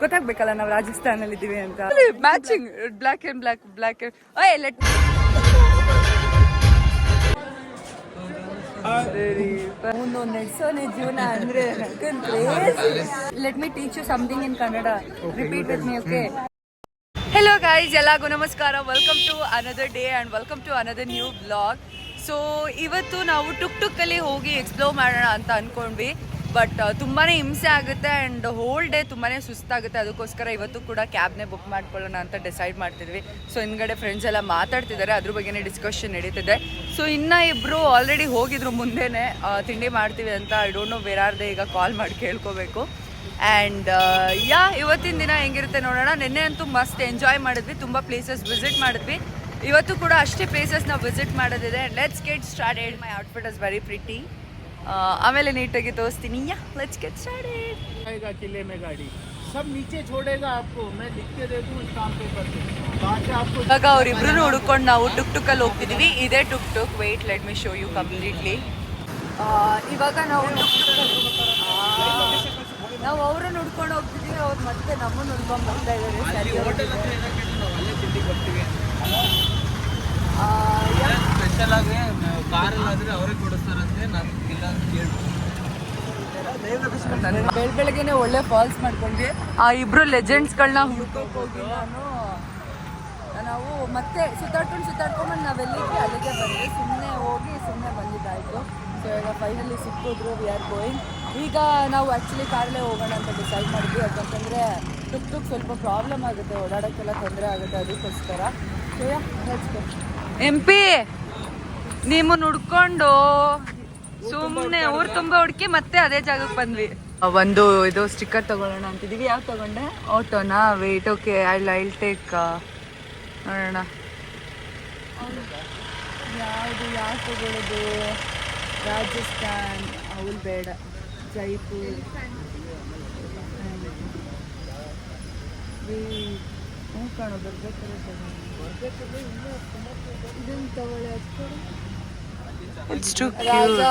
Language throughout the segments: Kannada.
ಗೊತ್ತಾಗ್ಬೇಕಲ್ಲ ನಾವು ರಾಜಸ್ಥಾನಲ್ಲಿ ಇದೀವಿ ಅಂತ matching black and black black let ಒಂದು ನಡೆಸೋನೆ ಜೀವನ ಅಂದ್ರೆ let me teach you something in Kannada repeat with me okay hello guys ಎಲ್ಲರಿಗೂ ನಮಸ್ಕಾರ. Welcome to another day and welcome to another new blog so ಇವತ್ತು ನಾವು ಟುಕ್ ಟುಕ್ ಅಲ್ಲಿ ಹೋಗಿ ಎಕ್ಸ್ಪ್ಲೋರ್ ಮಾಡೋಣ ಅಂತ ಅಂದ್ಕೊಂಡ್ವಿ ಬಟ್ ತುಂಬಾ ಹಿಂಸೆ ಆಗುತ್ತೆ ಆ್ಯಂಡ್ ಹೋಲ್ ಡೇ ತುಂಬಾ ಸುಸ್ತಾಗುತ್ತೆ. ಅದಕ್ಕೋಸ್ಕರ ಇವತ್ತು ಕೂಡ ಕ್ಯಾಬ್ನೇ ಬುಕ್ ಮಾಡ್ಕೊಳ್ಳೋಣ ಅಂತ ಡಿಸೈಡ್ ಮಾಡ್ತಿದ್ವಿ. ಸೊ ಹಿಂದ್ಗಡೆ ಫ್ರೆಂಡ್ಸ್ ಎಲ್ಲ ಮಾತಾಡ್ತಿದ್ದಾರೆ. ಅದ್ರ ಬಗ್ಗೆನೇ ಡಿಸ್ಕಷನ್ ನಡೀತಿದೆ. ಸೊ ಇನ್ನು ಇಬ್ಬರು ಆಲ್ರೆಡಿ ಹೋಗಿದ್ರು ಮುಂದೆನೇ ತಿಂಡಿ ಮಾಡ್ತೀವಿ ಅಂತ. ಐ ಡೋಂಟ್ ನೋ ಬೇರಾರ್ದೆ ಈಗ ಕಾಲ್ ಮಾಡಿ ಕೇಳ್ಕೋಬೇಕು. ಆ್ಯಂಡ್ ಯಾ, ಇವತ್ತಿನ ದಿನ ಹೆಂಗಿರುತ್ತೆ ನೋಡೋಣ. ನಿನ್ನೆ ಅಂತೂ ಮಸ್ತ್ ಎಂಜಾಯ್ ಮಾಡಿದ್ವಿ. ತುಂಬ ಪ್ಲೇಸಸ್ ವಿಸಿಟ್ ಮಾಡಿದ್ವಿ. ಇವತ್ತು ಕೂಡ ಅಷ್ಟೇ ಪ್ಲೇಸಸ್ ನಾವು ವಿಸಿಟ್ ಮಾಡೋದಿದೆ. Let's get started my outfit is very pretty ಆಮೇಲೆ ನೀಟಾಗಿ ತೋರಿಸ್ತೀನಿ ಯಾ ಲೆಟ್ಸ್ ಗೆಟ್ ಸ್ಟಾರ್ಟೆಡ್ आएगा किले में गाड़ी सब नीचे छोड़ेगा आपको मैं लिख के दे दूँ स्टाम्प पेपर पे वहाँ से आपको ಇವಾಗ ಅವರಿಬ್ರು ಹುಡ್ಕೊಂಡು ನಾವು ಟುಕ್ ಟುಕ್ಕಲ್ಲಿ ಹೋಗ್ತಿದೀವಿ ಇದೇ tuk tuk wait let me show you completely ಇವಾಗ ನಾವು ನಾವು ಅವ್ರನ್ನ ಹುಡ್ಕೊಂಡು ಹೋಗ್ತಿದೀವಿ ಅವ್ರು ಮತ್ತೆ ನಮ್ಮನ್ನು ಹುಡ್ಕೊಂಡು ಬರ್ತಾ ಇದ್ದಾರೆ ಸರಿ ಅಲ್ಲೇ ತಿಂಡಿ ಕೊಡ್ತೀವಿ ಆ, ಯಾ- ಸ್ಪೆಷಲ್ ಆಗಿ ಕಾರಲ್ಲಾದ್ರೆ ಅವರೇ ಕೊಡಿಸ್ತಾರಂತೆ ನಾನು ಇಲ್ಲ ಅಂತ ಕೇಳ್ತೀನಿ ಬೆಳ್ ಬೆಳಗ್ಗೆನೆ ಒಳ್ಳೆ ಫಾಲ್ಸ್ ಮಾಡ್ಕೊಂಡ್ವಿ. ಆ ಇಬ್ರು ಲೆಜೆಂಡ್ಸ್ಗಳನ್ನ ಹುಡ್ಕೋಕ್ ಹೋಗಿ ನಾನು ನಾವು ಮತ್ತೆ ಸುತ್ತಾಡ್ಕೊಂಡು ಸುತ್ತಾಡ್ಕೊಂಡು ನಾವೆಲ್ಲಿಗೆ ಅಲ್ಲಿಗೆ ಬಂದ್ವಿ. ಸುಮ್ಮನೆ ಹೋಗಿ ಸುಮ್ಮನೆ ಬಂದಿದ್ದಾಯ್ತು. ಸೊ ಈಗ ಫೈನಲಿ ಸಿಕ್ಕಿದ್ರು. ವಿ ಆರ್ ಗೋಯಿಂಗ್ ಈಗ ನಾವು ಆ್ಯಕ್ಚುಲಿ ಕಾರಲ್ಲೇ ಹೋಗೋಣ ಅಂತ ಡಿಸೈಡ್ ಮಾಡಿದ್ವಿ. ಯಾಕಂತಂದರೆ ಟುಕ್ ಟುಕ್ ಸ್ವಲ್ಪ ಪ್ರಾಬ್ಲಮ್ ಆಗುತ್ತೆ. ಓಡಾಡೋಕ್ಕೆಲ್ಲ ತೊಂದರೆ ಆಗುತ್ತೆ ಅದಕ್ಕೋಸ್ಕರ. ಎಂ ಪಿ ನಿಮ್ಮನ್ನು ಹುಡ್ಕೊಂಡು ಸುಮ್ಮನೆ ಊರ್ ತುಂಬಾ ಹುಡುಕಿ ಮತ್ತೆ ಅದೇ ಜಾಗಕ್ಕೆ ಬಂದ್ವಿ. ಒಂದು ಇದು ಸ್ಟಿಕ್ಕರ್ ತಗೊಳ್ಳೋಣ ಅಂತಿದೀವಿ. ಯಾವ್ದು ತಗೊಂಡೆ? ಆಟೋನಾ? Wait okay I I'll take ನೋಡೋಣ. ಯಾವುದು ಯಾವ ತಗೊಳ್ಳೋದು? ರಾಜಸ್ಥಾನ್ ಅವಳು ಬೇಡ. ಜೈಪುರ್. ಹ್ಞೂ ಕಾಣೋ ಬರ್ಬೇಕಾದ್ರೆ ಇದನ್ನು ತಗೊಳ್ಳಿ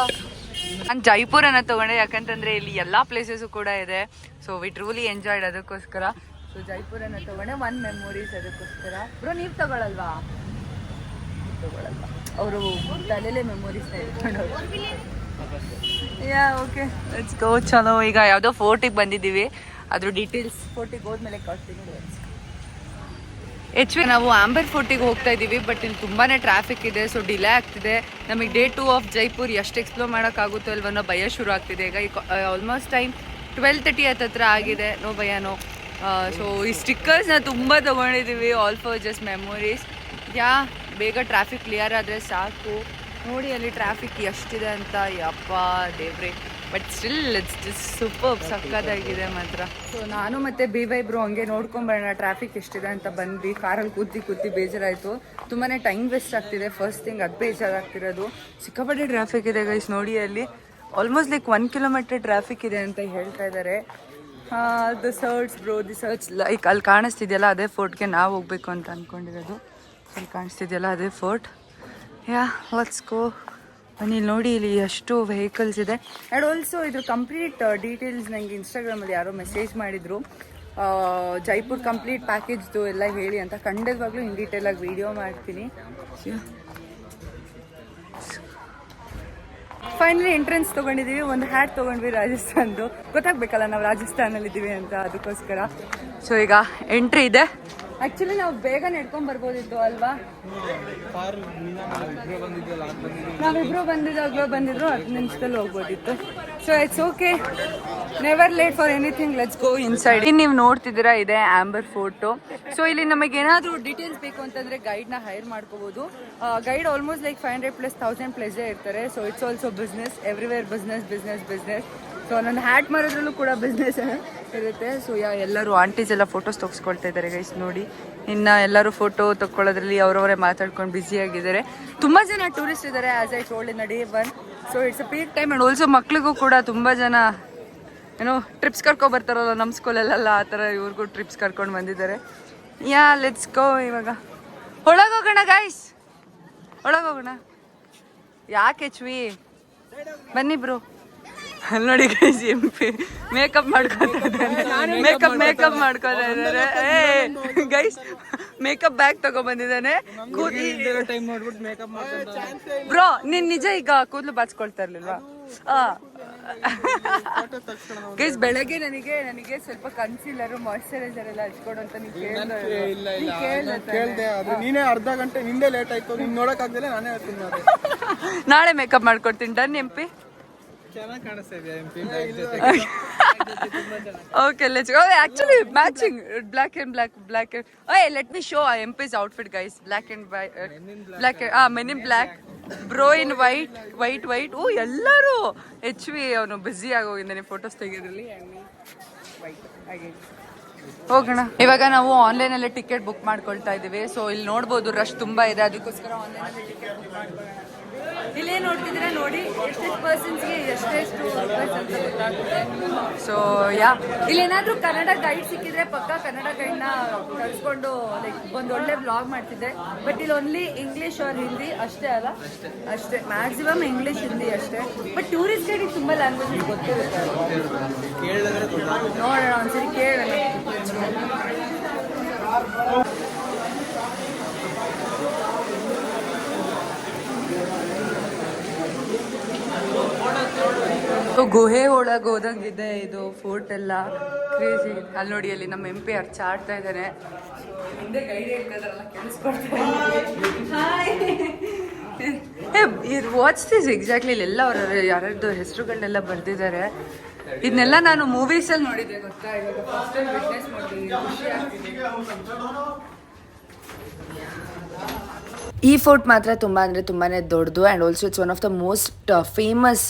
ನಾನು ಜೈಪುರ್ ಅನ್ನ ತಗೊಂಡೆ, ಯಾಕಂತಂದ್ರೆ ಇಲ್ಲಿ ಎಲ್ಲಾ ಪ್ಲೇಸಸ್ ಕೂಡ ಇದೆ. ಸೊ ವಿ ಟ್ರೂಲಿ ಎಂಜಾಯ್ಡ್ ಅದಕ್ಕೋಸ್ಕರ. ಸೊ ಜೈಪುರನ ತಗೊಂಡೆ ಒನ್ ಮೆಮೊರೀಸ್ ಅದಕ್ಕೋಸ್ಕರ. ಬ್ರೋ ನೀವು ತಗೊಳಲ್ವಾ? ತಗೊಳಲ್ವಾ? ಅವರು ತಲೆಲೆ memories yeah okay it's go ಚಲೋ. ಈಗ ಯಾವುದೋ ಫೋರ್ಟಿಗೆ ಬಂದಿದ್ದೀವಿ. ಅದ್ರ ಡೀಟೇಲ್ಸ್ ಫೋರ್ಟಿಗೆ ಹೋದ್ಮೇಲೆ go. ಎಚ್ ವಿ ನಾವು ಆಂಬರ್ ಫೋರ್ಟಿಗೆ ಹೋಗ್ತಾ ಇದ್ದೀವಿ ಬಟ್ ಇಲ್ಲಿ ತುಂಬಾ ಟ್ರಾಫಿಕ್ ಇದೆ ಸೊ ಡಿಲೇ ಆಗ್ತಿದೆ. ನಮಗೆ ಡೇ ಟೂ ಆಫ್ ಜೈಪುರ್ ಎಷ್ಟು ಎಕ್ಸ್ಪ್ಲೋರ್ ಮಾಡೋಕ್ಕಾಗುತ್ತೋ ಆಗುತ್ತೋ ಅನ್ನೋ ಭಯ ಶುರು ಆಗ್ತಿದೆ. ಈಗ ಆಲ್ಮೋಸ್ಟ್ ಟೈಮ್ ಟ್ವೆಲ್ ತರ್ಟಿ ಹತ್ತತ್ರ ಆಗಿದೆ, ನೋ ಭಯನೋ ಸೊ ಈ ಸ್ಟಿಕ್ಕರ್ಸ್ನ ತುಂಬ ತೊಗೊಂಡಿದ್ದೀವಿ all for just memories yeah, ಬೇಗ ಟ್ರಾಫಿಕ್ ಕ್ಲಿಯರ್ ಆದರೆ ಸಾಕು. ನೋಡಿ ಅಲ್ಲಿ ಟ್ರಾಫಿಕ್ ಎಷ್ಟಿದೆ ಅಂತ, ಯಪ್ಪ, ದೇವ್ರೆ. But still it's just super ಸಕ್ಕದಾಗಿದೆ ಮಾತ್ರ. ಸೊ ನಾನು ಮತ್ತೆ ಬಿ ವೈ ಬ್ರೋ ಹಂಗೆ ನೋಡ್ಕೊಂಬರೋಣ ಟ್ರಾಫಿಕ್ ಎಷ್ಟಿದೆ ಅಂತ ಬಂದ್ವಿ. ಕಾರಲ್ಲಿ ಕೂತಿ ಕೂತಿ ಬೇಜಾರಾಯಿತು. ತುಂಬಾ ಟೈಮ್ ವೇಸ್ಟ್ ಆಗ್ತಿದೆ. ಫಸ್ಟ್ ಥಿಂಗ್ ಅದು ಬೇಜಾರಾಗ್ತಿರೋದು. ಸಿಕ್ಕಾಪಟ್ಟೆ ಟ್ರಾಫಿಕ್ ಇದೆ ಗೈಸ್ ನೋಡಿ ಅಲ್ಲಿ. Almost like one kilometre traffic ಇದೆ ಅಂತ ಹೇಳ್ತಾ ಇದ್ದಾರೆ the search bro the search like ಅಲ್ಲಿ ಕಾಣಿಸ್ತಿದೆಯಲ್ಲ ಅದೇ ಫೋರ್ಟ್ಗೆ ನಾವು ಹೋಗ್ಬೇಕು ಅಂತ ಅಂದ್ಕೊಂಡಿರೋದು ಅಲ್ಲಿ ಕಾಣಿಸ್ತಿದೆಯಲ್ಲ ಅದೇ ಫೋರ್ಟ್ ಯಾ ಲೆಟ್ಸ್ ಗೋ ಇಲ್ಲಿ ನೋಡಿ ಇಲ್ಲಿ ಎಷ್ಟು ವೆಹಿಕಲ್ಸ್ ಇದೆ. ಆ್ಯಂಡ್ ಆಲ್ಸೋ ಇದ್ರ ಕಂಪ್ಲೀಟ್ ಡೀಟೇಲ್ಸ್ ನನಗೆ ಇನ್ಸ್ಟಾಗ್ರಾಮಲ್ಲಿ ಯಾರೋ ಮೆಸೇಜ್ ಮಾಡಿದರು. ಜೈಪುರ್ ಕಂಪ್ಲೀಟ್ ಪ್ಯಾಕೇಜ್ದು ಎಲ್ಲ ಹೇಳಿ ಅಂತ. ಖಂಡಿತವಾಗ್ಲೂ ಇನ್ ಡೀಟೇಲಾಗಿ ವಿಡಿಯೋ ಮಾಡ್ತೀನಿ. ಫೈನಲಿ ಎಂಟ್ರೆನ್ಸ್ ತೊಗೊಂಡಿದ್ದೀವಿ ಒಂದು ಹ್ಯಾಟ್ ತೊಗೊಂಡ್ವಿ ರಾಜಸ್ಥಾನ್ದು. ಗೊತ್ತಾಗ್ಬೇಕಲ್ಲ ನಾವು ರಾಜಸ್ಥಾನಲ್ಲಿದ್ದೀವಿ ಅಂತ ಅದಕ್ಕೋಸ್ಕರ. ಸೊ ಈಗ ಎಂಟ್ರಿ ಇದೆ. ಆ್ಯಕ್ಚುಲಿ ನಾವು ಬೇಗ ನಡ್ಕೊಂಡ್ ಬರ್ಬೋದಿತ್ತು ಅಲ್ವಾ? ನಾವಿಬ್ರು ಬಂದಿದ್ದಾಗಲೂ ಬಂದಿದ್ರು, ಹತ್ತು ನಿಮಿಷದಲ್ಲಿ ಹೋಗ್ಬೋದಿತ್ತು. So it's okay never late for anything let's go inside ಇನ್ನು ನೀವು ನೋಡ್ತಿದ್ದೀರಾ, ಇದೆ ಆಂಬರ್ ಫೋಟೋ ಸೊ ಇಲ್ಲಿ ನಮಗೆ ಏನಾದರೂ ಡೀಟೇಲ್ಸ್ ಬೇಕು ಅಂತಂದರೆ ಗೈಡ್ನ ಹೈರ್ ಮಾಡ್ಕೋಬೋದು. Guide almost like five hundred plus thousand ಪ್ಲೇಸೇ ಇರ್ತಾರೆ. So it's also business everywhere business business business so ನನ್ನ ಹ್ಯಾಟ್ ಮಾಡೋದ್ರಲ್ಲೂ ಕೂಡ ಬಿಸ್ನೆಸ್ ಇರುತ್ತೆ. ಸೊ ಯಾ, ಎಲ್ಲರೂ ಆಂಟೀಸ್ ಎಲ್ಲ ಫೋಟೋಸ್ ತೆಗೆಸ್ಕೊಳ್ತಾ ಇದ್ದಾರೆ ಗೈಸ್ ನೋಡಿ. ಇನ್ನು ಎಲ್ಲರೂ ಫೋಟೋ ತಗೊಳ್ಳೋದ್ರಲ್ಲಿ ಅವರವರೇ ಮಾತಾಡ್ಕೊಂಡು ಬ್ಯುಸಿ ಆಗಿದ್ದಾರೆ. ತುಂಬ ಜನ ಟೂರಿಸ್ಟ್ ಇದ್ದಾರೆ as I told in day so it's a peak time and also ಮಕ್ಳಿಗೂ ಕೂಡ ತುಂಬ ಜನ ಏನೋ ಟ್ರಿಪ್ಸ್ ಕರ್ಕೊಂಡು ಬರ್ತಾರಲ್ಲ ನಮ್ಮ ಸ್ಕೂಲಲ್ಲೆಲ್ಲ ಆ ಥರ ಇವ್ರಿಗೂ ಟ್ರಿಪ್ಸ್ ಕರ್ಕೊಂಡು ಬಂದಿದ್ದಾರೆ. ಯಾ ಲೆಟ್ಸ್ ಗೋ ಇವಾಗ. ಒಳಗೋಗೋಣ ಗಾಯ್ಸ್ ಒಳಗೋಗೋಣ. ಯಾಕೆ ಹೆಚ್ವಿ ಬನ್ನಿ ಬ್ರೋ ಅಲ್ಲಿ ನೋಡಿ ಗೈಸ್ ಎಂ ಪಿ. ಮೇಕಪ್ ಮಾಡ್ಕೊತಾ ಇದ್ದಾನೆ ಮೇಕಪ್ ಮೇಕಪ್ ಮಾಡ್ಕೊತಾ ಇದ್ದಾರೆ. ಏ ಗೈಸ್ ಮೇಕಪ್ ಬ್ಯಾಗ್ ತಗೊಂಡ್ಬಂದಿದ್ದಾನೆ ಬಂದಿದ್ದಾನೆ. ಬ್ರೋ ನೀನ್ ನಿಜ ಈಗ ಕೂದಲು ಬಾಚ್ಕೊಳ್ತಾ ಇರ್ಲಿಲ್ವಾ? ಗೈಸ್ ಬೆಳಗ್ಗೆ ನನಗೆ ನನಗೆ ಸ್ವಲ್ಪ ಕನ್ಸಿಲರ್ ಮಾಯಿಶ್ಚರೈಸರ್ ಎಲ್ಲ ಹಚ್ಕೊಡು ಅಂತ ನೀವು ನೀನೇ ಅರ್ಧ ಗಂಟೆ ನಿಂದೆ ಲೇಟ್ ಆಯ್ತು. ನೀನ್ ನೋಡಕ್ ನಾನೇ ನಾಳೆ ಮೇಕಪ್ ಮಾಡ್ಕೊಡ್ತೀನಿ. Done M P? ಚೆನ್ನಾಗಿ ಕಾಣಿಸ್ತಾ ಇದೆ M P okay let's oh actually matching black and black black and ಓಯ್ let me show M P's outfit guys black and black a men in black bro in white white white oh ಎಲ್ಲರೂ ಎಚ್ ವಿ ಅವನು ಬ್ಯುಸಿ ಆಗೋಗಿದ್ದಾನೆ ಫೋಟೋಸ್ ತೆಗೆಯೋದ್ರಲ್ಲಿ. ಹೋಗೋಣ. ಇವಾಗ ನಾವು ಆನ್ಲೈನ್ ಅಲ್ಲೇ ಟಿಕೆಟ್ ಬುಕ್ ಮಾಡ್ಕೊಳ್ತಾ ಇದ್ದೀವಿ. ಸೊ ಇಲ್ಲಿ ನೋಡ್ಬೋದು ರಶ್ ತುಂಬಾ ಇದೆ. ಅದಕ್ಕೋಸ್ಕರ ಆನ್ಲೈನ್ ಅಲ್ಲಿ ಟಿಕೆಟ್ ಬುಕ್ ಮಾಡ್ಕೊಳ್ಳೋಣ ಇಲ್ಲೇ ನೋಡ್ತಿದ್ರೆ ನೋಡಿ ಎಷ್ಟೆಷ್ಟು ಪರ್ಸನ್ಸ್ಗೆ ಎಷ್ಟೆಷ್ಟು ರೂಪೀಸ್ ಅಂತ ಗೊತ್ತಾಗುತ್ತೆ. ಸೊ ಯಾ ಇಲ್ಲೇನಾದರೂ ಕನ್ನಡ ಗೈಡ್ ಸಿಕ್ಕಿದ್ರೆ ಪಕ್ಕ ಕನ್ನಡ ಗೈಡ್ನ ಕಳಿಸ್ಕೊಂಡು ಲೈಕ್ ಒಂದು ಒಳ್ಳೆ ಬ್ಲಾಗ್ ಮಾಡ್ತಿದ್ದೆ ಬಟ್ ಇಲ್ಲಿ ಓನ್ಲಿ ಇಂಗ್ಲೀಷ್ ಆರ್ ಹಿಂದಿ ಅಷ್ಟೇ ಅಲ್ಲ? ಅಷ್ಟೇ. ಮ್ಯಾಕ್ಸಿಮಮ್ ಇಂಗ್ಲೀಷ್ ಹಿಂದಿ ಅಷ್ಟೇ. ಬಟ್ ಟೂರಿಸ್ಟ್ ಗೈಡಿಗೆ ತುಂಬ ಲ್ಯಾಂಗ್ವೇಜ್ ಗೊತ್ತಿರುತ್ತೆ. ನೋಡೋಣ ಒಂದ್ಸರಿ ಕೇಳೋಣ. ಗುಹೆ ಒಳಗೆ ಹೋದಂಗಿದೆ ಇದು ಫೋರ್ಟ್ ಎಲ್ಲ. ಕ್ರೇಜಿ ಅಲ್ಲಿ ನೋಡಿ, ಅಲ್ಲಿ ನಮ್ಮ ಎಂ ಪಿ ಅರ್ಚ ಆಡ್ತಾ ಇದ್ದಾನೆ ಹಿಂದೆ ಗೈಡ್ ಹೇಳ್ತಾರಲ್ಲ ಕೇಳಿಸ್ಕೊಡ್ತಾ ಇದು ವಾಚ್ ದಿಸ್ ಎಕ್ಸಾಕ್ಟ್ಲಿ ಇಲ್ಲೆಲ್ಲ ಅವ್ರ ಯಾರ್ಯಾರ್ದು ಹೆಸರುಗಳನ್ನೆಲ್ಲ ಬರೆದಿದ್ದಾರೆ. ಇದನ್ನೆಲ್ಲ ನಾನು ಮೂವೀಸಲ್ಲಿ ನೋಡಿದ್ದೆ, ಗೊತ್ತಾ? ಇವಾಗ ಫಸ್ಟ್ ಟೈಮ್ ವಿಟ್ನೆಸ್ ಮಾಡಿದ್ದೀನಿ ಖುಷಿ ಆಗ್ತಿದೆ. ಈ ಫೋರ್ಟ್ ಮಾತ್ರ ತುಂಬ ಅಂದರೆ ತುಂಬಾ ದೊಡ್ಡದು and also it's one of the most famous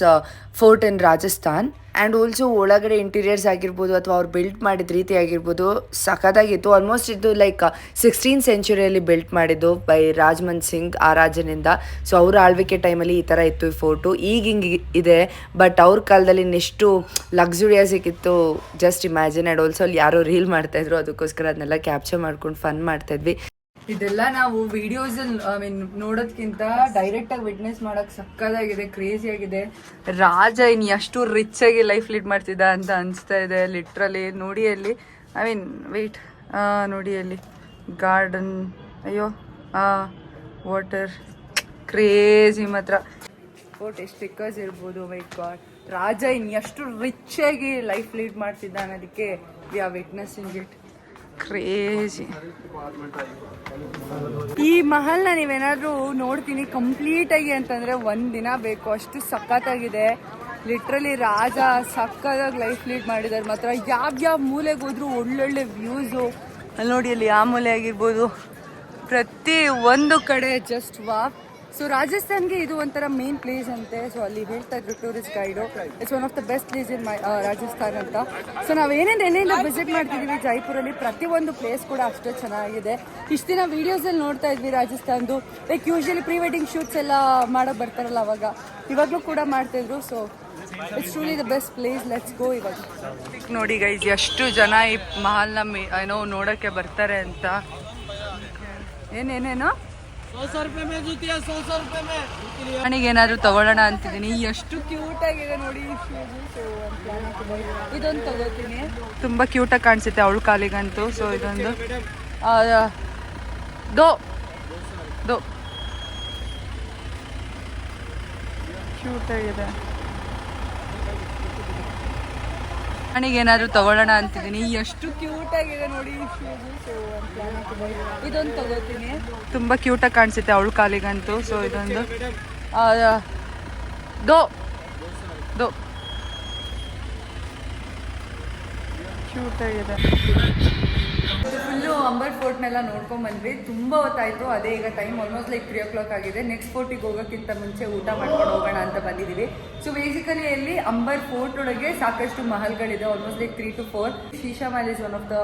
fort in Rajasthan and also ಒಳಗಡೆ ಇಂಟೀರಿಯರ್ಸ್ ಆಗಿರ್ಬೋದು ಅಥವಾ ಅವ್ರು ಬಿಲ್ಟ್ ಮಾಡಿದ ರೀತಿ ಆಗಿರ್ಬೋದು ಸಖತ್ತಾಗಿತ್ತು. ಆಲ್ಮೋಸ್ಟ್ ಇದು ಲೈಕ್ ಸಿಕ್ಸ್ಟೀನ್ ಸೆಂಚುರಿಯಲ್ಲಿ ಬಿಲ್ಟ್ ಮಾಡಿದ್ದು ಬೈ ರಾಜ್ಮನ್ ಸಿಂಗ್ ಆ ರಾಜನಿಂದ ಸೊ ಅವ್ರ ಆಳ್ವಿಕೆ ಟೈಮಲ್ಲಿ ಈ ಥರ ಇತ್ತು ಈ ಫೋಟೋ ಈಗ ಹಿಂಗೆ ಇದೆ ಬಟ್ ಅವ್ರ ಕಾಲದಲ್ಲಿ ಇನ್ನೆಷ್ಟು ಲಕ್ಸುರಿಯಸ್ ಇತ್ತು ಜಸ್ಟ್ ಇಮ್ಯಾಜಿನ್ ಆ್ಯಂಡ್ ಆಲ್ಸೋ ಅಲ್ಲಿ ಯಾರೋ ರೀಲ್ ಮಾಡ್ತಾಯಿದ್ರು ಅದಕ್ಕೋಸ್ಕರ ಅದನ್ನೆಲ್ಲ ಕ್ಯಾಪ್ಚರ್ ಮಾಡ್ಕೊಂಡು ಫನ್ ಮಾಡ್ತಾಯಿದ್ವಿ ಇದೆಲ್ಲ ನಾವು ವಿಡಿಯೋಸ್ ಐ ಮೀನ್ ನೋಡೋದ್ಕಿಂತ ಡೈರೆಕ್ಟ್ ಆಗಿ ವಿಟ್ನೆಸ್ ಮಾಡಕ್ ಸಕ್ಕದಾಗಿದೆ ಕ್ರೇಜಿ ಆಗಿದೆ. ರಾಜ ಇನ್ ಎಷ್ಟು ರಿಚ್ ಆಗಿ ಲೈಫ್ ಲೀಡ್ ಮಾಡ್ತಿದ್ದ ಅಂತ ಅನಿಸ್ತಾ ಇದೆ ಲಿಟ್ರಲಿ ನೋಡಿ ಅಲ್ಲಿ ಐ ಮೀನ್ ವೆಯ್ಟ್ ನೋಡಿ ಅಲ್ಲಿ. ಗಾರ್ಡನ್ ಅಯ್ಯೋ ವಾಟರ್ ಕ್ರೇಜಿ ಮಾತ್ರ. ಫೋಟ್ ಸ್ಟಿಕ್ಕರ್ಸ್ ಇರ್ಬೋದು ವೈಟ್ ಗಾಡ್ ರಾಜ ಇನ್ ಎಷ್ಟು ರಿಚ್ ಆಗಿ ಲೈಫ್ ಲೀಡ್ ಮಾಡ್ತಿದ್ದ ಅನ್ನೋದಕ್ಕೆ we are in it crazy ಈ ಮಹಲ್ನ ನೀವೇನಾದರೂ ನೋಡ್ತೀನಿ ಕಂಪ್ಲೀಟ್ ಆಗಿ ಅಂತಂದ್ರೆ ಒಂದ್ ದಿನ ಬೇಕು. ಅಷ್ಟು ಸಖತ್ತಾಗಿದೆ. ಲಿಟ್ರಲಿ ರಾಜ ಸಕ್ಕತ್ತಾಗಿ ಲೈಫ್ ಲೀಡ್ ಮಾಡಿದ್ದಾರೆ ಮಾತ್ರ. ಯಾವ ಯಾವ ಮೂಲೆಗೆ ಹೋದ್ರು ಒಳ್ಳೊಳ್ಳೆ ವ್ಯೂಸು ಅಲ್ಲಿ ನೋಡಿ, ಅಲ್ಲಿ ಆ ಮೂಲೆ ಆಗಿರ್ಬೋದು. ಪ್ರತಿ ಒಂದು ಕಡೆ ಜಸ್ಟ್ ವಾ ಸೊ ರಾಜಸ್ಥಾನ್ಗೆ ಇದು ಒಂಥರ ಮೇನ್ ಪ್ಲೇಸ್ ಅಂತೆ. ಸೊ ಅಲ್ಲಿ ಹೇಳ್ತಾ ಇದ್ರು tourist guide it's one of the best place in my Rajasthan ಅಂತ. ಸೊ ನಾವು ಏನೇನು ಎಲ್ಲಿಂದ ವಿಸಿಟ್ ಮಾಡ್ತಿದೀವಿ ಜೈಪುರಲ್ಲಿ ಪ್ರತಿಯೊಂದು ಪ್ಲೇಸ್ ಕೂಡ ಅಷ್ಟೇ ಚೆನ್ನಾಗಿದೆ. ಇಷ್ಟು ದಿನ ವೀಡಿಯೋಸಲ್ಲಿ ನೋಡ್ತಾ ಇದ್ವಿ ರಾಜಸ್ಥಾನ್ದು. Like usually pre wedding shoots ಎಲ್ಲ ಮಾಡೋಕೆ ಬರ್ತಾರಲ್ಲ ಅವಾಗ. ಇವಾಗಲೂ ಕೂಡ ಮಾಡ್ತಿದ್ರು so it's truly the best place let's go ಇವಾಗ. ನೋಡಿ ಗೈಸ್ ಎಷ್ಟು ಜನ ಈ ಮಹಲ್ನ ಏನೋ ನೋಡೋಕ್ಕೆ ಬರ್ತಾರೆ ಅಂತ. ಏನೇನೇನೋ ನನಗೆ ಏನಾದ್ರು ತಗೊಳ್ಳೋಣ ಅಂತಿದ್ದೀನಿ. ಎಷ್ಟು ಕ್ಯೂಟ್ ಆಗಿದೆ ನೋಡಿ. ಇದೊಂದು ತಗೋತೀನಿ. ತುಂಬಾ ಕ್ಯೂಟ್ ಆಗಿ ಕಾಣಿಸುತ್ತೆ ಅವಳು ಕಾಲಿಗಂತೂ. ಸೊ ಇದೊಂದು ದೋ ದೋ. ಕ್ಯೂಟ್ ಆಗಿದೆ. ನನಗೆ ಏನಾದ್ರು ತಗೊಳ್ಳೋಣ ಅಂತಿದ್ದೀನಿ. ಎಷ್ಟು ಕ್ಯೂಟ್ ಆಗಿದೆ ನೋಡಿ. ಇದೊಂದು ತಗೋತೀನಿ. ತುಂಬಾ ಕ್ಯೂಟ್ ಆಗಿ ಕಾಣಿಸುತ್ತೆ ಅವಳು ಕಾಲಿಗಂತೂ. ಸೊ ಇದೊಂದು ದೋ ದೋ ಕ್ಯೂಟ್ ಆಗಿದೆ. ಫುಲ್ಲು ಅಂಬರ್ ಫೋರ್ಟ್ನೆಲ್ಲ ನೋಡ್ಕೊಂಡ್ ಬಂದ್ವಿ. ತುಂಬ ಹೊತ್ತಾಯಿತು. ಅದೇ ಈಗ time almost like three o'clock ಆಗಿದೆ ನೆಕ್ಸ್ಟ್ ಫೋರ್ಟಿಗೆ ಹೋಗೋಕ್ಕಿಂತ ಮುಂಚೆ ಊಟ ಮಾಡ್ಕೊಂಡು ಹೋಗೋಣ ಅಂತ ಬಂದಿದ್ದೀವಿ ಸೊ ಬೇಸಿಕಲಿ ಅಲ್ಲಿ ಅಂಬರ್ ಫೋರ್ಟ್ ಒಳಗೆ ಸಾಕಷ್ಟು ಮಹಲ್ಗಳಿದೆ. Almost like three to four Sheesha Mahal is one of the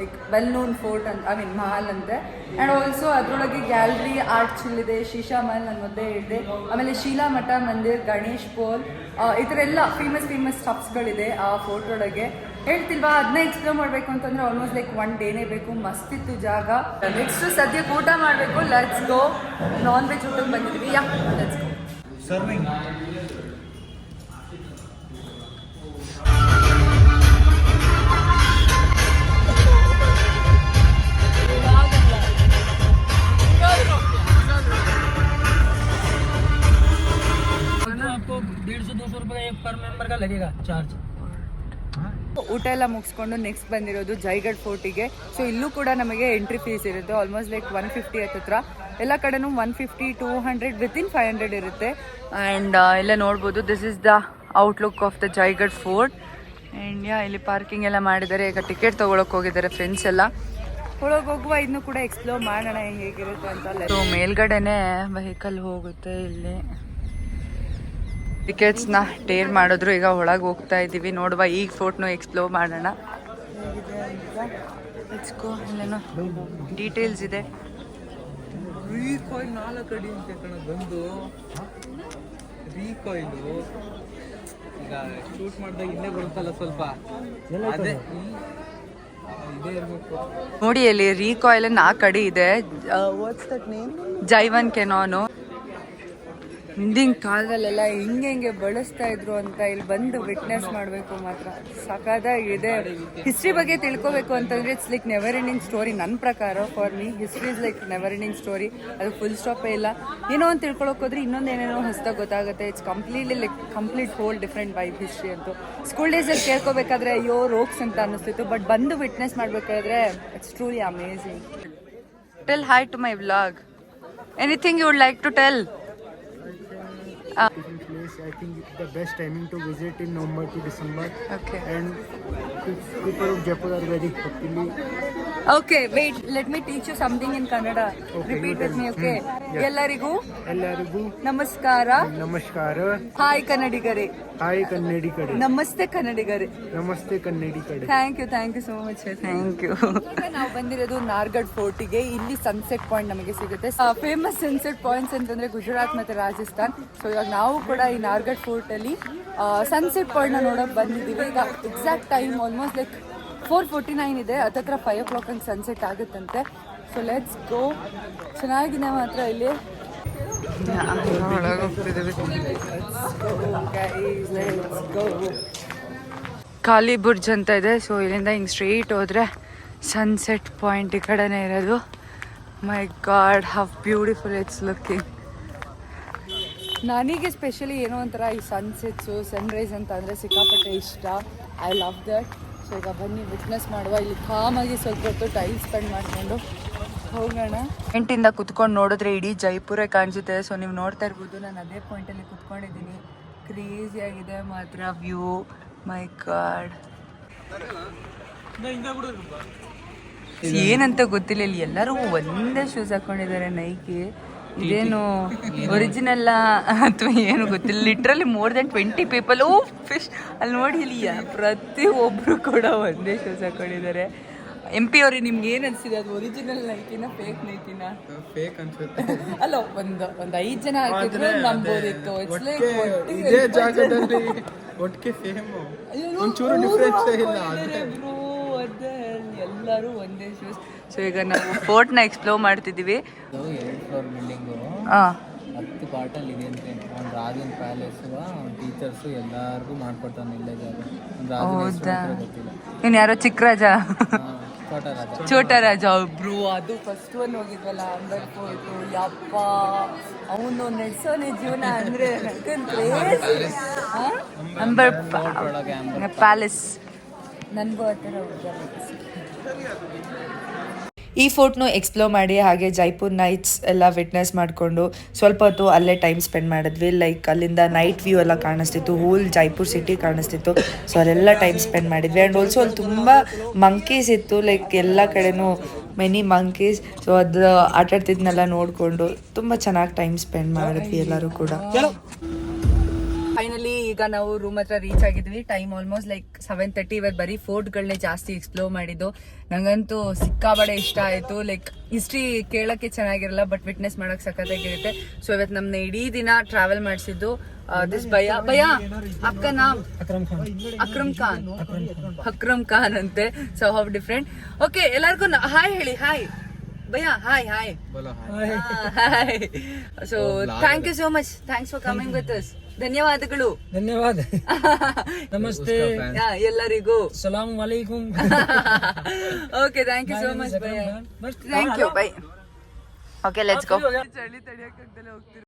like well known fort ಅಂತ ಐ ಮೀನ್ ಮಹಲ್ ಅಂತೆ. ಆ್ಯಂಡ್ ಆಲ್ಸೋ ಅದರೊಳಗೆ ಗ್ಯಾಲರಿ ಆರ್ಟ್ ಇದೆ. ಶೀಶಾ ಮಹಲ್ ನನ್ನ ಮೊದಲೇ ಹೇಳಿದೆ ಆಮೇಲೆ ಶೀಲಾ ಮಠ ಮಂದಿರ್, ಗಣೇಶ್ ಪೋಲ್ ಈ ಥರ ಎಲ್ಲ ಫೇಮಸ್ ಫೇಮಸ್ ಸ್ಟಫ್ಸ್ಗಳಿದೆ ಆ ಫೋರ್ಟ್ ಒಳಗೆ. ಹೇಳ್ತಿಲ್ವಾ ಅದನ್ನ ಎಕ್ಸ್ಪ್ಲೋರ್ ಮಾಡಬೇಕು ಅಂತಂದ್ರೆ ಆಲ್ಮೋಸ್ಟ್ ಲೈಕ್ ಒನ್ ಡೇನೇ ಬೇಕು ಮಸ್ತ್ ಇತ್ತು ಜಾಗ ನೆಕ್ಸ್ಟ್ ಸದ್ಯಕ್ಕೆ ಊಟ ಮಾಡಬೇಕು ಲೆಟ್ಸ್ ಗೋ ನಾನ್ ವೆಜ್ ಊಟಕ್ಕೆ ಬಂದಿದ್ವಿ ಯಾ ಲೆಟ್ಸ್ ಗೋ ಸರ್ವಿಂಗ್ आपको डेढ़ सौ दो सौ रुपये पर मेंबर का लगेगा चार्ज ಊಟ ಎಲ್ಲ ಮುಗಿಸ್ಕೊಂಡು ನೆಕ್ಸ್ಟ್ ಬಂದಿರೋದು ಜೈಗಡ್ ಫೋರ್ಟಿಗೆ. ಸೊ ಇಲ್ಲೂ ಕೂಡ ನಮಗೆ ಎಂಟ್ರಿ ಫೀಸ್ ಇರುತ್ತೆ. ಆಲ್ಮೋಸ್ಟ್ ಲೈಕ್ ಒನ್ ಫಿಫ್ಟಿ ಹತ್ರ ಎಲ್ಲ ಕಡೆನೂ one fifty two hundred within five hundred ಇರುತ್ತೆ. ಆ್ಯಂಡ್ ಎಲ್ಲ ನೋಡ್ಬೋದು. This is the outlook of the Jaigarh fort and yeah ಇಲ್ಲಿ ಪಾರ್ಕಿಂಗ್ ಎಲ್ಲ ಮಾಡಿದ್ದಾರೆ. ಈಗ ಟಿಕೆಟ್ ತೊಗೊಳಕ್ಕೆ ಹೋಗಿದ್ದಾರೆ ಫ್ರೆಂಡ್ಸ್ ಎಲ್ಲ. ಒಳಗೆ ಹೋಗುವ ಇದನ್ನು ಕೂಡ ಎಕ್ಸ್ಪ್ಲೋರ್ ಮಾಡೋಣ ಹೇಗಿರುತ್ತೆ ಅಂತ ಸೊ ಮೇಲ್ಗಡೆನೆ ವೆಹಿಕಲ್ ಹೋಗುತ್ತೆ ಇಲ್ಲಿ. ಟಿಕೆಟ್ಸ್ನ ಟೇರ್ ಮಾಡಿದ್ರು. ಈಗ ಒಳಗೆ ಹೋಗ್ತಾ ಇದ್ದೀವಿ ನೋಡುವ ಈಗ ಫೋರ್ಟ್ನು ಎಕ್ಸ್ಪ್ಲೋರ್ ಮಾಡೋಣ. ಡೀಟೇಲ್ಸ್ ಇದೆ. ರೀಕಾಯಿಲ್ ನಾಲ್ಕು ಅಡಿ ಅಂತ ಕಣ ಬಂದು. ರೀಕಾಯಿಲು ಈಗ ಶೂಟ್ ಮಾಡಿದಾಗ ಇಲ್ಲೇ ಬರುತ್ತಲ್ಲ ಸ್ವಲ್ಪ. ಅದೇ ನೋಡಿ ಅಲ್ಲಿ ರೀಕಾಯಿಲ್ ನಾಲ್ಕು ಅಡಿ ಇದೆ. ಜೈವನ್ ಕೆನಾನು. ಹಿಂದಿನ ಕಾಲದಲ್ಲೆಲ್ಲ ಹೆಂಗೆ ಹೆಂಗೆ ಬಳಸ್ತಾ ಇದ್ರು ಅಂತ ಇಲ್ಲಿ ಬಂದು ವಿಟ್ನೆಸ್ ಮಾಡಬೇಕು ಮಾತ್ರ. ಸಖತ್ತಾಗಿದೆ ಹಿಸ್ಟ್ರಿ ಬಗ್ಗೆ ತಿಳ್ಕೊಬೇಕು ಅಂತಂದ್ರೆ it's like never ending story ನನ್ನ ಪ್ರಕಾರ for me history is like never ending story ಅದು ಫುಲ್ ಸ್ಟಾಪೇ ಇಲ್ಲ. ಏನೋ ಅಂತ ತಿಳ್ಕೊಳಕ್ ಹೋದ್ರೆ ಇನ್ನೊಂದು ಏನೇನೋ ಹೊಸದಾಗಿ ಗೊತ್ತಾಗುತ್ತೆ. It's completely like complete whole different vibe history ಅಂತೂ. ಸ್ಕೂಲ್ ಡೇಸಲ್ಲಿ ಕೇಳ್ಕೊಬೇಕಾದ್ರೆ ಅಯ್ಯೋ ರೋಕ್ಸ್ ಅಂತ ಅನ್ನಿಸ್ತಿತ್ತು ಬಟ್ ಬಂದು ವಿಟ್ನೆಸ್ ಮಾಡಬೇಕಾದ್ರೆ it's truly amazing tell hi to my vlog anything you would like to tell. I think the best timing to visit in November to December. Okay. And people of Jaipur are very happily. Okay wait let me teach you something in Kannada repeat with me okay ಎಲ್ಲರಿಗೂ ಎಲ್ಲರಿಗೂ ನಮಸ್ಕಾರ ನಮಸ್ಕಾರ ಹಾಯ್ ಕನ್ನಡಿಗರೇ ಹಾಯ್ ಕನ್ನಡಿಗರೇ ನಮಸ್ತೆ ಕನ್ನಡಿಗರೇ ನಮಸ್ತೆ ಕನ್ನಡಿಗರೇ thank you thank you so much thank you ನಾವು ಬಂದಿರೋದು ನಾರ್ಗಡ್ ಫೋರ್ಟಿಗೆ ಇಲ್ಲಿ ಸನ್ಸೆಟ್ ಪಾಯಿಂಟ್ ನಮಗೆ ಸಿಗುತ್ತೆ. ಫೇಮಸ್ ಸನ್ಸೆಟ್ ಪಾಯಿಂಟ್ಸ್ ಅಂತಂದ್ರೆ ಗುಜರಾತ್ ಮತ್ತೆ ರಾಜಸ್ಥಾನ್. ಸೊ ಇವಾಗ ನಾವು ಕೂಡ ಈ ನಾರ್ಗಡ್ ಫೋರ್ಟ್ ಅಲ್ಲಿ ಸನ್ಸೆಟ್ ಪಾಯಿಂಟ್ನ ನೋಡಕ್ ಬಂದಿದ್ದೀವಿ. ಈಗ exact time almost like four forty nine ಇದೆ. ಹತ್ತತ್ರ ಫೈವ್ ಓ ಕ್ಲಾಕ್ ಹಂಗೆ ಸನ್ಸೆಟ್ ಆಗುತ್ತಂತೆ. ಸೊ ಲೆಟ್ಸ್ ಗೋ ಚೆನ್ನಾಗಿದೆ ಮಾತ್ರ ಇಲ್ಲಿ. ಖಾಲಿ ಬುರ್ಜ್ ಅಂತ ಇದೆ. ಸೊ ಇಲ್ಲಿಂದ ಹಿಂಗೆ ಸ್ಟ್ರೀಟ್ ಹೋದರೆ ಸನ್ಸೆಟ್ ಪಾಯಿಂಟ್ ಈ ಕಡೆನೇ ಇರೋದು. My god how beautiful it's looking ನನಗೆ ಸ್ಪೆಷಲಿ ಏನೋ ಒಂಥರ ಈ ಸನ್ಸೆಟ್ಸು ಸನ್ರೈಸ್ ಅಂತ ಅಂದರೆ ಸಿಕ್ಕಾಪಟ್ಟೆ ಇಷ್ಟ. ಐ ಲವ್ ದಟ್ ಸೊ ಈಗ ಬನ್ನಿ ವಿಟ್ನೆಸ್ ಮಾಡುವ. ಇಲ್ಲಿ ಕಾಮಾಗಿ ಸ್ವಲ್ಪ ಹೊತ್ತು ಟೈಮ್ ಸ್ಪೆಂಡ್ ಮಾಡಿಕೊಂಡು ಹೋಗೋಣ. ಎಂಟಿಂದ ಕುತ್ಕೊಂಡು ನೋಡಿದ್ರೆ ಇಡೀ ಜೈಪುರೇ ಕಾಣಿಸುತ್ತೆ. ಸೊ ನೀವು ನೋಡ್ತಾ ಇರ್ಬೋದು, ನಾನು ಅದೇ ಪಾಯಿಂಟಲ್ಲಿ ಕುತ್ಕೊಂಡಿದ್ದೀನಿ. ಕ್ರೇಜಿ ಆಗಿದೆ ಮಾತ್ರ ವ್ಯೂ ಮೈ ಗಾಡ್ ಏನಂತ ಗೊತ್ತಿಲ್ಲ, ಇಲ್ಲಿ ಎಲ್ಲರೂ ಒಂದೇ ಶೂಸ್ ಹಾಕೊಂಡಿದ್ದಾರೆ ನೈಕಿ ಇದೇನು ಒರಿಜಿನಲ್ ಅಥವಾ ಏನು ಗೊತ್ತಿಲ್ಲ. Literally more than twenty people oh fish ಅಲ್ಲಿ ನೋಡಿ ಇಲ್ಲಿ ಪ್ರತಿ ಒಬ್ರು ಕೂಡ ಒಂದೇ ಶೂಸ್ ಹಾಕೊಂಡಿದ್ದಾರೆ. ಎಂ ಪಿ ಅವ್ರಿಗೆ ನಿಮ್ಗೆ ಏನು ಅನ್ಸಿದೆ? ಅದು ಒರಿಜಿನಲ್ ನೈಟಿನ ಫೇಕ್ ನೈಟಿನ ಫೇಕ್ ಅನ್ಸುತ್ತೆ. ಅಲ್ಲ ಒಂದು ಒಂದು ಐದು ಜನ ಹಾಕಿದ್ರೆ ನಂಬೋದಿತ್ತು. ಒಟ್ಟಿಗೆ ಒಟ್ಟಿಗೆ ಇದೇ ಜಾಗದಲ್ಲಿ ಒಟ್ಟಿಗೆ ಸೇಮ್ ಒಂಚೂರು ಡಿಫ್ರೆನ್ಸ್ ಇಲ್ಲ ಎಲ್ಲರೂ ಒಂದೇ ಶೂಸ್ ಸೊ ಈಗ ನಾವು ಫೋರ್ಟ್ನ ಎಕ್ಸ್ಪ್ಲೋರ್ ಮಾಡ್ತಿದೀವಿ ಎರಡು ಫ್ಲೋರ್ ಬಿಲ್ಡಿಂಗು ಹಾಂ ಹತ್ತು ಪಾರ್ಟಲ್ಲಿ ಇದೆ ಅಂತೆ ಅವ್ನು ರಾಜನ್ ಪ್ಯಾಲೇಸು ಅವ್ನ ಟೀಚರ್ಸು ಎಲ್ಲರಿಗೂ ಮಾಡ್ಕೊಡ್ತಾನೆ ಇಲ್ಲೇ ಜಾಗ. ಅವ್ನ್ ರಾಜನ ಹೆಸ್ರು ಹೌದಾ? ಮಾತ್ರ ಗೊತ್ತಿಲ್ಲ. ಯಾರೋ ಚಿಕ್ಕ ರಾಜ? ಹಾ, ಛೋಟ ರಾಜ. ಚೋಟ ರಾಜ ಒಬ್ರು ಅದು ಫಸ್ಟ್ ಒನ್ ಹೋಗಿದ್ವಲ್ಲ ಅಂಬರ್ ಫೋರ್ಟು ಯಪ್ಪ ಅವನು ನಡೆಸೋನೆ ಜೀವನ ಅಂದ್ರೆ ಅಂಬರ್ ಒಳಗೆ ಪ್ಯಾಲೇಸ್ ನನಗೂ ಆ ಥರ ಈ ಫೋರ್ಟ್ನು ಎಕ್ಸ್ಪ್ಲೋರ್ ಮಾಡಿ ಹಾಗೆ ಜೈಪುರ್ ನೈಟ್ಸ್ ಎಲ್ಲ ವಿಟ್ನೆಸ್ ಮಾಡಿಕೊಂಡು ಸ್ವಲ್ಪ ಹೊತ್ತು ಅಲ್ಲೇ ಟೈಮ್ ಸ್ಪೆಂಡ್ ಮಾಡಿದ್ವಿ. ಲೈಕ್ ಅಲ್ಲಿಂದ ನೈಟ್ ವ್ಯೂ ಎಲ್ಲ ಕಾಣಿಸ್ತಿತ್ತು ಹೋಲ್ ಜೈಪುರ್ ಸಿಟಿ ಕಾಣಿಸ್ತಿತ್ತು. ಸೊ ಅಲ್ಲೆಲ್ಲ ಟೈಮ್ ಸ್ಪೆಂಡ್ ಮಾಡಿದ್ವಿ. ಆ್ಯಂಡ್ ಆಲ್ಸೋ ಅಲ್ಲಿ ತುಂಬ ಮಂಕೀಸ್ ಇತ್ತು. ಲೈಕ್ ಎಲ್ಲ ಕಡೆನೂ ಮೆನಿ ಮಂಕೀಸ್ ಸೊ ಅದು ಆಟಾಡ್ತಿದ್ನೆಲ್ಲ ನೋಡಿಕೊಂಡು ತುಂಬ ಚೆನ್ನಾಗಿ ಟೈಮ್ ಸ್ಪೆಂಡ್ ಮಾಡಿದ್ವಿ ಎಲ್ಲರೂ ಕೂಡ. ಫೈನಲಿ ಈಗ ನಾವು ರೂಮ್ ಹತ್ರ reach ಆಗಿದ್ವಿ. Time almost like seven thirty ಇವತ್ತು ಬರೀ ಫೋರ್ಟ್ಗಳನ್ನೇ ಜಾಸ್ತಿ ಎಕ್ಸ್ಪ್ಲೋರ್ ಮಾಡಿದ್ದು. ನಂಗಂತೂ ಸಿಕ್ಕಾಬಡೆ ಇಷ್ಟ ಆಯಿತು. ಲೈಕ್ ಹಿಸ್ಟ್ರಿ ಕೇಳೋಕ್ಕೆ ಚೆನ್ನಾಗಿರಲ್ಲ ಬಟ್ ವಿಟ್ನೆಸ್ ಮಾಡಕ್ ಸಖತ್ತಾಗಿರುತ್ತೆ ಸೊ ಇವತ್ತು ನಮ್ಮನ್ನ ಇಡೀ ದಿನ ಟ್ರಾವೆಲ್ ಮಾಡಿಸಿದ್ದು ದಿಸ್ ಭಯ ಭಯ ಅಕ್ಕ ನಾಮ್ ಅಕ್ರಮ್ ಖಾನ್. ಅಕ್ರಮ್ ಖಾನ್. ಅಂತೆ. ಸೊ ಹೌ ಡಿಫ್ರೆಂಟ್ ಓಕೆ ಎಲ್ಲರಿಗೂ ಹಾಯ್ ಹೇಳಿ ಹಾಯ್ ಭಯ hi hi hi so thank you so much thanks for coming with us ಧನ್ಯವಾದಗಳು. ಧನ್ಯವಾದ. ನಮಸ್ತೆ. ಯಾ, ಎಲ್ಲರಿಗೂ. ಸಲಾಂ ವಾಲೇಕುಂ okay thank you so much bye thank you bye okay let's go ಚಳಿ ಹೋಗ್ತಿರೋ?